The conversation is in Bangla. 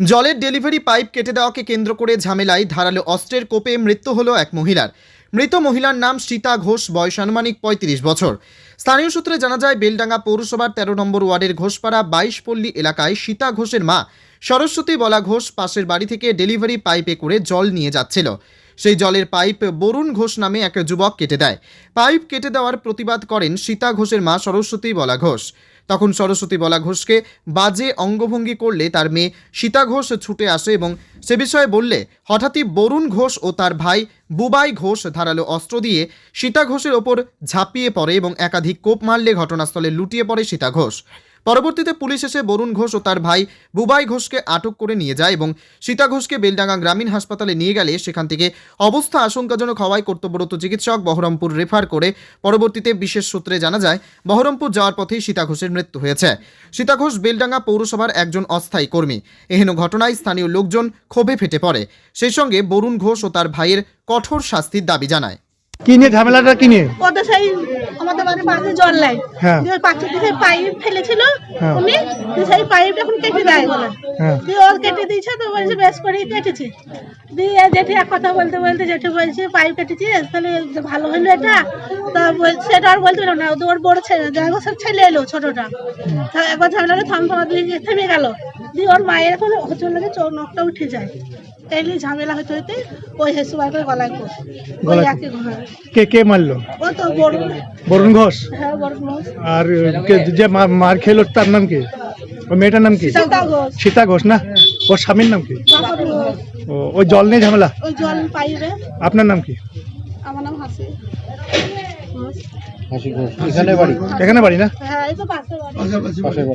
জলের ডেলিভারি পাইপ কেটে দেওয়াকে কেন্দ্র করে ঝামেলায় ধারালো অস্ত্রের কোপে মৃত্যু হলো এক মহিলার। মৃত মহিলার নাম সীতা ঘোষ, বয়স আনুমানিক পঁয়ত্রিশ বছর। স্থানীয় সূত্রে জানা যায়, বেলডাঙ্গা পৌরসভার তেরো নম্বর ওয়ার্ডের ঘোষপাড়া বাইশপল্লী এলাকায় সীতা ঘোষের মা, সরস্বতী বলা ঘোষ পাশের বাড়ি থেকে ডেলিভারি পাইপে করে জল নিয়ে যাচ্ছিল। সেই জলের পাইপ বরুণ ঘোষ নামে এক যুবক কেটে দেয়। পাইপ কেটে দেওয়ার প্রতিবাদ করেন সীতা ঘোষের মা সরস্বতী বলা ঘোষ। তখন সরস্বতী বলা ঘোষকে বাজে অঙ্গভঙ্গি করলে তার মেয়ে সীতা ঘোষ ছুটে আসে এবং সে বিষয়ে বললে, হঠাৎই বরুণ ঘোষ ও তার ভাই বুবাই ঘোষ ধারালো অস্ত্র দিয়ে সীতা ঘোষের ওপর ঝাঁপিয়ে পড়ে এবং একাধিক কোপ মারলে ঘটনাস্থলে লুটিয়ে পড়ে সীতা ঘোষ। পরবর্তীতে পুলিশ এসে বরুণ ঘোষ ও তার ভাই বুবাই ঘোষকে আটক করে নিয়ে যায় এবং সীতা ঘোষকে বেলডাঙ্গা গ্রামীণ হাসপাতালে নিয়ে গেলে সেখান থেকে অবস্থা আশঙ্কাজনক হওয়ায় কর্তব্যরত চিকিৎসক বহরমপুর রেফার করে পরবর্তীতে বিশেষ সূত্রে জানা যায়, বহরমপুর যাওয়ার পথেই সীতা ঘোষের মৃত্যু হয়েছে। সীতা ঘোষ বেলডাঙ্গা পৌরসভার একজন অস্থায়ী কর্মী। এহেন ঘটনায় স্থানীয় লোকজন ক্ষোভে ফেটে পড়ে। সেই সঙ্গে বরুণ ঘোষ ও তার ভাইয়ের কঠোর শাস্তির দাবি জানায়। কি নিয়ে ঝামেলাটা কি নিয়ে? ওদের সেই আমাদের বাড়ির পাশে জল নাই। হ্যাঁ। দিয়ে পাইপ ফেলেছিল হ্যাঁ। উনি দিয়ে সেই পাইপ এখন কেটে দেয়। বলে হ্যাঁ। দিয়ে ওর কেটে দিয়েছে তো বলছে বেশ করে কেটেছে। দিয়ে জেঠি এক কথা বলতে বলতে জেঠি বলছে পাইপ কেটেছিস? তাহলে ভালো হলো এটা? তা বল- সেটা আর বলতে না। ওর বড় ছেলে দেখো সব ছেলে এলো ছোটটা। তা একবার ঝামেলাটা থাম থামা দিয়ে থেমে গেল। দিয়ে ওর মায়ের এখন হচল লাগে চোখ নখটা উঠে যায়। তাইলে ঝামেলা হতে হতে ওই হেসু বার করে গলায় কোষ ওই একই ঘর। কে কে মারলো? ও তো বরুণ। ঘোষ? হ্যাঁ বড় মাছ আর কে- যে মার খেলো তার নাম কি? ওই মেয়েটার নাম কি? সীতা ঘোষ। সীতা ঘোষ না? ওর স্বামীর নাম কি? ও ওই জল নিয়ে ঝামেলা? ওই জল পাইবে আপনার নাম কি? আমার নাম হাসি। এখানে বাড়ি? না? হ্যাঁ এই তো পাশে বাড়ি।